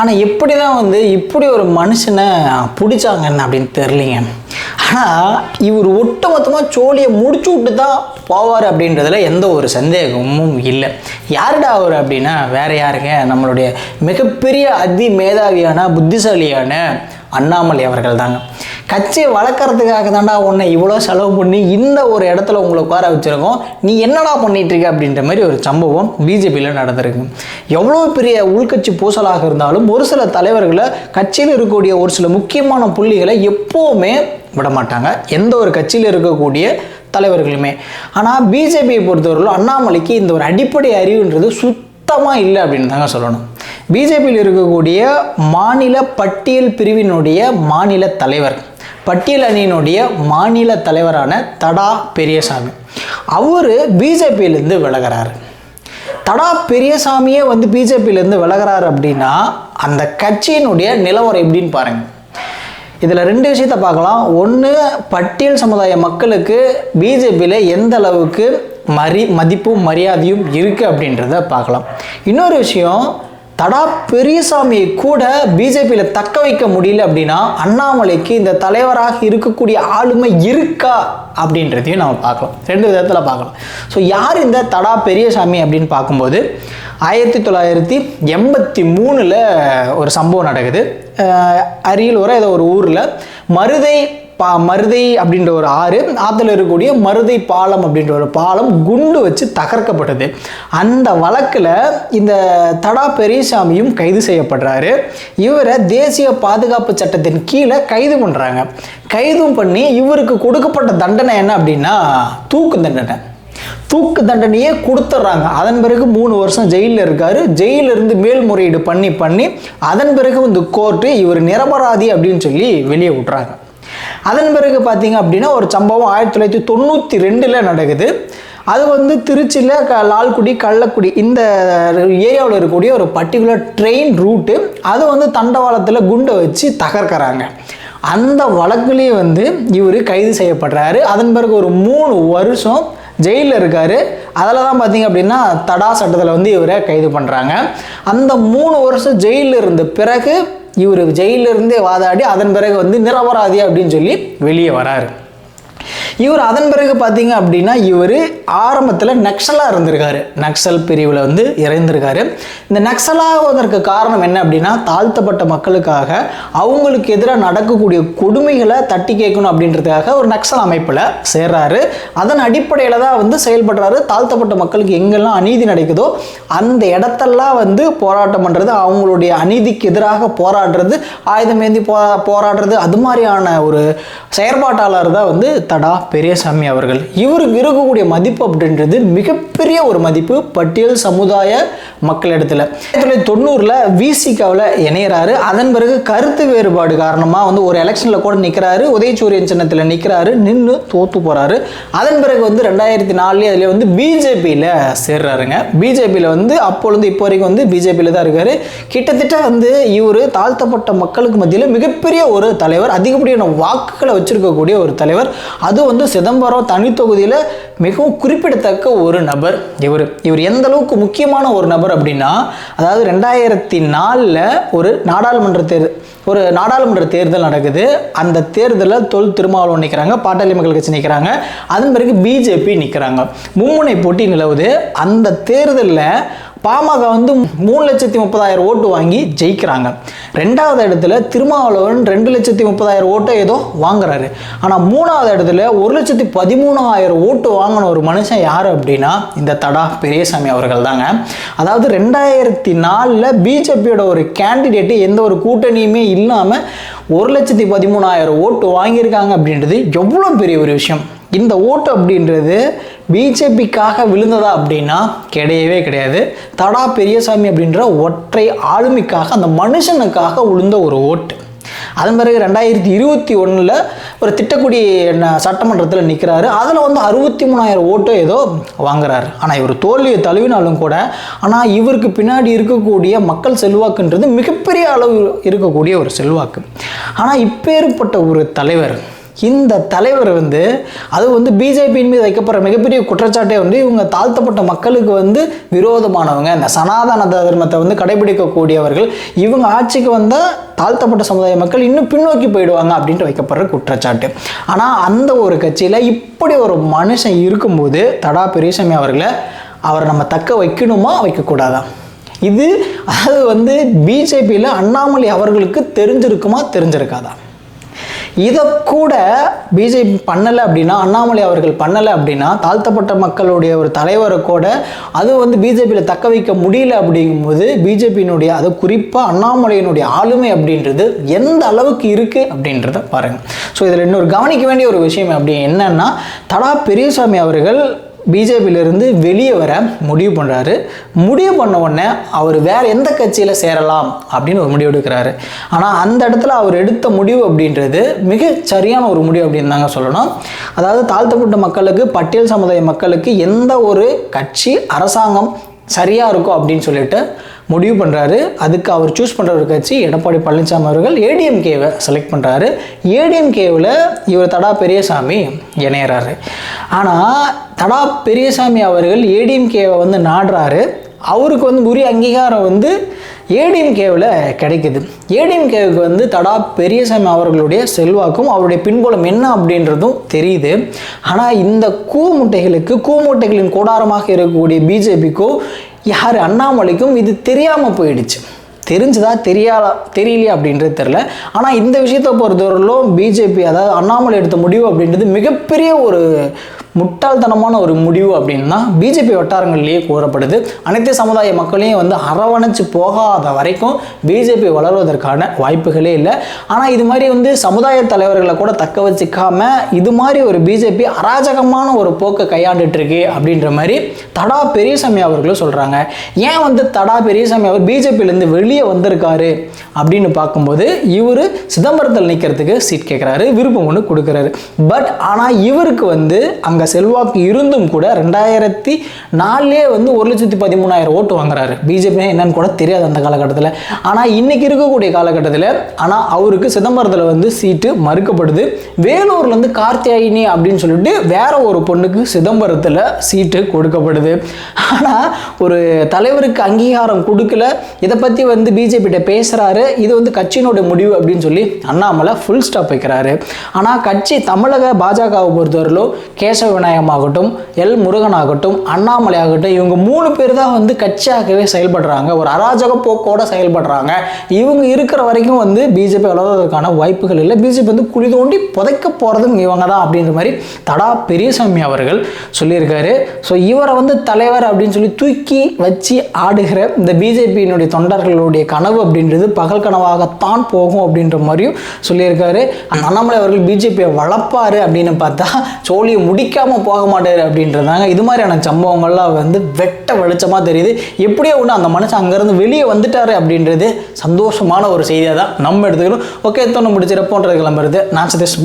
ஆனால் எப்படி தான் வந்து இப்படி ஒரு மனுஷனை பிடிச்சாங்கன்னு அப்படின்னு தெரிலிங்க ஆனால் இவர் ஒட்டுமொத்தமாக சோழியை முடிச்சு விட்டு தான் போவார் அப்படின்றதுல எந்த ஒரு சந்தேகமும் இல்லை. யாருடா அவர் அப்படின்னா வேற யாருங்க? நம்மளுடைய மிகப்பெரிய அதி மேதாவியான புத்திசாலியான அண்ணாமலை அவர்கள் தாங்க கட்சியை வளர்க்குறதுக்காக தாண்டா உன்னை இவ்வளோ செலவு பண்ணி இந்த ஒரு இடத்துல உங்களை உட்கார வச்சுருக்கோம். நீ என்னடா பண்ணிகிட்ருக்க அப்படின்ற மாதிரி ஒரு சம்பவம் பிஜேபியில் நடந்திருக்கு. எவ்வளோ பெரிய உள்கட்சி பூசலாக இருந்தாலும் ஒரு சில தலைவர்களை கட்சியில் இருக்கக்கூடிய ஒரு சில முக்கியமான புள்ளிகளை எப்போவுமே விட மாட்டாங்க எந்த ஒரு கட்சியில் இருக்கக்கூடிய தலைவர்களுமே. ஆனால் பிஜேபியை பொறுத்தவரையிலும் அண்ணாமலைக்கு இந்த ஒரு அடிப்படை அறிவுன்றது சுத்தமாக இல்லை அப்படின்னு தாங்க சொல்லணும். பிஜேபியில் இருக்கக்கூடிய மாநில பட்டியல் பிரிவினுடைய மாநில தலைவர் பட்டியல் அணியினுடைய மாநில தலைவரான தடா பெரியசாமி. அவர் பிஜேபியிலேருந்து விலகிறாரு. தடா பெரியசாமியே வந்து பிஜேபியிலேருந்து விலகிறாரு அப்படின்னா அந்த கட்சியினுடைய நிலவரம் எப்படின்னு பாருங்கள் இதில் ரெண்டு விஷயத்த பார்க்கலாம். ஒன்று பட்டியல் சமுதாய மக்களுக்கு பிஜேபியில் எந்த அளவுக்கு மரி மதிப்பும் மரியாதையும் இருக்குது அப்படின்றத பார்க்கலாம். இன்னொரு விஷயம் தடா பெரியசாமியை கூட பிஜேபியில் தக்க வைக்க முடியல அப்படின்னா அண்ணாமலைக்கு இந்த தலைவராக இருக்கக்கூடிய ஆளுமை இருக்கா அப்படின்றதையும் நம்ம பார்க்கலாம். ரெண்டு விதத்தில் பார்க்கலாம். ஸோ யார் இந்த தடா பெரியசாமி அப்படின்னு பார்க்கும்போது ஆயிரத்தி தொள்ளாயிரத்தி எண்பத்தி மூணில் ஒரு சம்பவம் நடக்குது. அரியலூர் ஏதோ ஒரு ஊரில் மருதை பா மருதை அப்படின்ற ஒரு ஆறு ஆற்றுல இருக்கக்கூடிய மருதை பாலம் அப்படின்ற ஒரு பாலம் குண்டு வச்சு தகர்க்கப்பட்டது. அந்த வழக்கில் இந்த தடா பெரியசாமியும் கைது செய்யப்படுறாரு. இவரை தேசிய பாதுகாப்பு சட்டத்தின் கீழே கைது பண்ணுறாங்க கைதும் பண்ணி இவருக்கு கொடுக்கப்பட்ட தண்டனை என்ன அப்படின்னா தூக்கு தண்டனை. தூக்கு தண்டனையே கொடுத்துட்றாங்க அதன் பிறகு மூணு வருஷம் ஜெயிலில் இருக்காரு. ஜெயிலில் இருந்து மேல்முறையீடு பண்ணி பண்ணி அதன் பிறகு வந்து கோர்ட்டு இவர் நிரபராதி அப்படின்னு சொல்லி வெளியே விட்றாங்க அதன் பிறகு பார்த்தீங்க அப்படின்னா ஒரு சம்பவம் ஆயிரத்தி தொள்ளாயிரத்தி தொண்ணூற்றி ரெண்டில் நடக்குது. அது வந்து திருச்சியில் க லால்குடி கள்ளக்குடி இந்த ஏரியாவில் இருக்கக்கூடிய ஒரு பர்டிகுலர் ட்ரெயின் ரூட்டு அது வந்து தண்டவாளத்தில் குண்டை வச்சு தகர்க்கிறாங்க. அந்த வழக்குலேயே வந்து இவர் கைது செய்யப்படுறாரு. அதன் பிறகு ஒரு மூணு வருஷம் ஜெயிலில் இருக்கார். அதில் தான் பார்த்தீங்க அப்படின்னா தடா சட்டத்தில் வந்து இவரை கைது பண்ணுறாங்க அந்த மூணு வருஷம் ஜெயிலில் இருந்த பிறகு இவர் ஜெயிலில் இருந்தே வாதாடி அதன் பிறகு வந்து நிரபராதி அப்படின்னு சொல்லி வெளியே வராரு. இவர் அதன் பிறகு பார்த்தீங்க அப்படின்னா இவர் ஆரம்பத்தில் நக்சலாக இருந்திருக்காரு. நக்சல் பிரிவில் வந்து இறைந்திருக்காரு. இந்த நக்சலாவதற்கு காரணம் என்ன அப்படின்னா தாழ்த்தப்பட்ட மக்களுக்காக அவங்களுக்கு எதிராக நடக்கக்கூடிய கொடுமைகளை தட்டி கேட்கணும் அப்படின்றதுக்காக ஒரு நக்சல் அமைப்பில் சேர்றாரு. அதன் அடிப்படையில் தான் வந்து செயல்படுறாரு. தாழ்த்தப்பட்ட மக்களுக்கு எங்கெல்லாம் அநீதி நடக்குதோ அந்த இடத்தெல்லாம் வந்து போராட்டம் பண்ணுறது அவங்களுடைய அநீதிக்கு எதிராக போராடுறது ஆயுதம் ஏந்தி போ போராடுறது அது மாதிரியான ஒரு செயற்பாட்டாளர் தான் வந்து தடா. பெரியசாமி அவர்கள். இவருக்கு இருக்கக்கூடிய மதிப்பு அப்படின்றது மிகப்பெரிய ஒரு மதிப்பு பட்டியல் சமுதாய மக்களிடத்தில். ஆயிரத்தி தொள்ளாயிரத்தி தொண்ணூறில் விசிகாவில் இணையிறாரு. அதன் பிறகு கருத்து வேறுபாடு காரணமாக வந்து ஒரு எலெக்ஷனில் கூட நிற்கிறாரு உதயசூரியன் சின்னத்தில் நிற்கிறாரு நின்று தோத்து போகிறாரு அதன் பிறகு வந்து ரெண்டாயிரத்தி நாலுலேயே அதில் வந்து பிஜேபியில் சேர்றாருங்க. பிஜேபியில் வந்து அப்போலேருந்து இப்போ வரைக்கும் வந்து பிஜேபியில் தான் இருக்கார். கிட்டத்தட்ட வந்து இவர் தாழ்த்தப்பட்ட மக்களுக்கு மத்தியில் மிகப்பெரிய ஒரு தலைவர் அதிகப்படியான வாக்குகளை வச்சிருக்கக்கூடிய ஒரு தலைவர். அது வந்து சிதம்பரம் தனி தொகுதியில் மிகவும் குறிப்பிடத்தக்க ஒரு நபர் இவர். இவர் எந்த அளவுக்கு முக்கியமான ஒரு நபர் அப்படின்னா அதாவது ரெண்டாயிரத்தி நாலில் ஒரு நாடாளுமன்ற தேர்தல் ஒரு நாடாளுமன்ற தேர்தல் நடக்குது. அந்த தேர்தலில் தொல் திருமாவளவன் நிற்கிறாங்க பாட்டாளி மக்கள் கட்சி நிற்கிறாங்க அதன் பிறகு பிஜேபி நிற்கிறாங்க மும்முனை போட்டி நிலவுது. அந்த தேர்தலில் பாமக வந்து மூணு லட்சத்தி முப்பதாயிரம் ஓட்டு வாங்கி ஜெயிக்கிறாங்க. ரெண்டாவது இடத்துல திருமாவளவன் ரெண்டு லட்சத்தி முப்பதாயிரம் ஓட்டை ஏதோ வாங்குறாரு. ஆனால் மூணாவது இடத்துல ஒரு லட்சத்தி பதிமூணாயிரம் ஓட்டு வாங்கின ஒரு மனுஷன் யார் அப்படின்னா இந்த தடா பெரியசாமி அவர்கள் தாங்க அதாவது ரெண்டாயிரத்தி நாலில் பிஜேபியோட ஒரு கேண்டிடேட்டு எந்த ஒரு கூட்டணியுமே இல்லாமல் ஒரு லட்சத்தி பதிமூணாயிரம் ஓட்டு வாங்கியிருக்காங்க அப்படின்றது எவ்வளோ பெரிய ஒரு விஷயம். இந்த ஓட்டு அப்படின்றது பிஜேபிக்காக விழுந்ததா அப்படின்னா கிடையவே கிடையாது. தடா பெரியசாமி அப்படின்ற ஒற்றை ஆளுமைக்காக அந்த மனுஷனுக்காக விழுந்த ஒரு ஓட்டு. அதன் பிறகு ரெண்டாயிரத்தி இருபத்தி ஒன்றில் ஒரு திட்டக்குடி என்ன சட்டமன்றத்தில் நிற்கிறாரு அதில் வந்து அறுபத்தி மூணாயிரம் ஓட்டோ ஏதோ வாங்குறாரு. ஆனால் இவர் தோல்வியை தழுவினாலும் கூட ஆனால் இவருக்கு பின்னாடி இருக்கக்கூடிய மக்கள் செல்வாக்குன்றது மிகப்பெரிய அளவு இருக்கக்கூடிய ஒரு செல்வாக்கு. ஆனால் இப்பேற்பட்ட ஒரு தலைவர் இந்த தலைவர் வந்து அது வந்து பிஜேபியின் மீது வைக்கப்படுற மிகப்பெரிய குற்றச்சாட்டே வந்து இவங்க தாழ்த்தப்பட்ட மக்களுக்கு வந்து விரோதமானவங்க. இந்த சனாதன தர்மத்தை வந்து கடைபிடிக்கக்கூடியவர்கள் இவங்க ஆட்சிக்கு வந்தால் தாழ்த்தப்பட்ட சமுதாய மக்கள் இன்னும் பின்னோக்கி போயிடுவாங்க அப்படின்ட்டு வைக்கப்படுற குற்றச்சாட்டு. ஆனால் அந்த ஒரு கட்சியில் இப்படி ஒரு மனுஷன் இருக்கும்போது தடா பெரியசாமி அவர்களை அவரை நம்ம தக்க வைக்கணுமா? வைக்கக்கூடாதா? இது அது வந்து பிஜேபியில் அண்ணாமலை அவர்களுக்கு தெரிஞ்சிருக்குமா? தெரிஞ்சிருக்காதா? இதை கூட பிஜேபி பண்ணலை அப்படின்னா அண்ணாமலை அவர்கள் பண்ணலை அப்படின்னா தாழ்த்தப்பட்ட மக்களுடைய ஒரு தலைவரை கூட அது வந்து பிஜேபியில் தக்க வைக்க முடியல அப்படிங்கும்போது பிஜேபியினுடைய அது குறிப்பாக அண்ணாமலையினுடைய ஆளுமை அப்படின்றது எந்த அளவுக்கு இருக்குது அப்படின்றத பாருங்கள் ஸோ இதில் இன்னொரு கவனிக்க வேண்டிய ஒரு விஷயம் அப்படி என்னன்னா தடா பெரியசாமி அவர்கள் பிஜேபியிலிருந்து வெளியே வர முடிவு பண்ணுறாரு முடிவு பண்ண உடனே அவர் வேற எந்த கட்சியில் சேரலாம் அப்படின்னு ஒரு முடிவு எடுக்கிறாரு. ஆனால் அந்த இடத்துல அவர் எடுத்த முடிவு அப்படின்றது மிக சரியான ஒரு முடிவு அப்படின்னு தாங்க சொல்லணும். அதாவது தாழ்த்தப்பட்ட மக்களுக்கு பட்டியல் சமுதாய மக்களுக்கு எந்த ஒரு கட்சி அரசாங்கம் சரியாக இருக்கும் அப்படின்னு சொல்லிட்டு முடிவு பண்ணுறாரு அதுக்கு அவர் சூஸ் பண்ணுற ஒரு கட்சி எடப்பாடி பழனிசாமி அவர்கள் ஏடிஎம்கேவை செலக்ட் பண்ணுறாரு ஏடிஎம்கேவில் இவர் தடா பெரியசாமி இணையறாரு. ஆனால் தடா பெரியசாமி அவர்கள் ஏடிஎம்கேவை வந்து நாடுறாரு. அவருக்கு வந்து உரிய அங்கீகாரம் வந்து ஏடிஎம்கேவில் கிடைக்குது. ஏடிஎம்கேவுக்கு வந்து தடா பெரியசாமி அவர்களுடைய செல்வாக்கும் அவருடைய பின்புலம் என்ன அப்படின்றதும் தெரியுது. ஆனால் இந்த கூமுட்டைகளுக்கு கூமுட்டைகளின் கூடாரமாக இருக்கக்கூடிய பிஜேபிக்கும் யார்? அண்ணாமலைக்கும் இது தெரியாமல் போயிடுச்சு. தெரிஞ்சுதா? தெரியாதா? தெரியலையா அப்படின்றது தெரில ஆனால் இந்த விஷயத்தை பொறுத்தவரையிலும் பிஜேபி அதாவது அண்ணாமலை எடுத்த முடிவு அப்படின்றது மிகப்பெரிய ஒரு முட்டாள்தனமான ஒரு முடிவு அப்படின்னா பிஜேபி வட்டாரங்கள்லேயே கூறப்படுது. அனைத்து சமுதாய மக்களையும் வந்து அரவணைச்சு போகாத வரைக்கும் பிஜேபி வளர்வதற்கான வாய்ப்புகளே இல்லை. ஆனால் இது மாதிரி வந்து சமுதாய தலைவர்களை கூட தக்க வச்சுக்காம இது மாதிரி ஒரு பிஜேபி அராஜகமான ஒரு போக்கை கையாண்டுட்டு இருக்கு அப்படின்ற மாதிரி தடா பெரியசாமி அவர்களும் சொல்கிறாங்க ஏன் வந்து தடா பெரியசாமி அவர் பிஜேபியிலேருந்து வெளியே வந்திருக்காரு அப்படின்னு பார்க்கும்போது இவர் சிதம்பரத்தில் நிற்கிறதுக்கு சீட் கேட்குறாரு விருப்பம் ஒன்று கொடுக்குறாரு. பட் ஆனால் இவருக்கு வந்து அங்கே செல்வாக்கு இருந்தும் கூட ரெண்டாயிரத்தி நாலுலேயே வந்து ஒரு லட்சத்தி பதிமூணாயிரம் ஓட்டு வாங்குறாரு. பிஜேபி என்னன்னு கூட தெரியாது அந்த காலகட்டத்தில். ஆனால் இன்னைக்கு இருக்கக்கூடிய காலகட்டத்தில் ஆனால் அவருக்கு சிதம்பரத்தில் வந்து சீட்டு மறுக்கப்படுது. வேலூர்லேருந்து கார்த்தியாயினி அப்படின்னு சொல்லிட்டு வேற ஒரு பொண்ணுக்கு சிதம்பரத்தில் சீட்டு கொடுக்கப்படுது. ஆனால் ஒரு தலைவருக்கு அங்கீகாரம் கொடுக்கல. இதை பற்றி வந்து பிஜேபிகிட்ட பேசுகிறாரு இது வந்து கட்சியினுடைய முடிவு அப்படின்னு சொல்லி அண்ணாமலை ஃபுல் ஸ்டாப் வைக்கிறாரு. ஆனால் கட்சி தமிழக பாஜகவை பொறுத்தவரையிலும் கேசவ விநாயகம் ஆகட்டும் எல் முருகன் ஆகட்டும் அண்ணாமலை ஆகட்டும் இவங்க மூணு பேர் தான் வந்து கட்சியாகவே செயல்படுறாங்க. ஒரு அராஜக போக்கோட செயல்படுறாங்க. இவங்க இருக்கிற வரைக்கும் வந்து பிஜேபி வளர்வதற்கான வாய்ப்புகள் இல்லை. பிஜேபி வந்து குழி தோண்டி புதைக்க போகிறதும் இவங்க தான் அப்படின்ற மாதிரி தடா பெரியசாமி அவர்கள் சொல்லியிருக்காரு. ஸோ இவரை வந்து தலைவர் அப்படின்னு சொல்லி தூக்கி வச்சு ஆடுகிற இந்த பிஜேபியினுடைய தொண்டர்களுடைய கனவு அப்படின்றது பகல் கனவாகத்தான் போகும் அப்படின்ற மாதிரியும் சொல்லியிருக்காரு. அந்த அண்ணாமலை அவர்கள் பிஜேபியை வளர்ப்பாரு அப்படின்னு பார்த்தா சோழியை முடிக்க வைக்காமல் போக மாட்டார் அப்படின்றதாங்க இது மாதிரியான சம்பவங்கள்லாம் வந்து வெட்ட வெளிச்சமாக தெரியுது. எப்படியோ ஒன்று அந்த மனுஷன் அங்கேருந்து வெளியே வந்துட்டாரு அப்படின்றது சந்தோஷமான ஒரு செய்தியாக தான் நம்ம எடுத்துக்கணும் ஓகே தோணு முடிச்சிடப்போன்றது கிளம்புறது. நான் சதீஷ்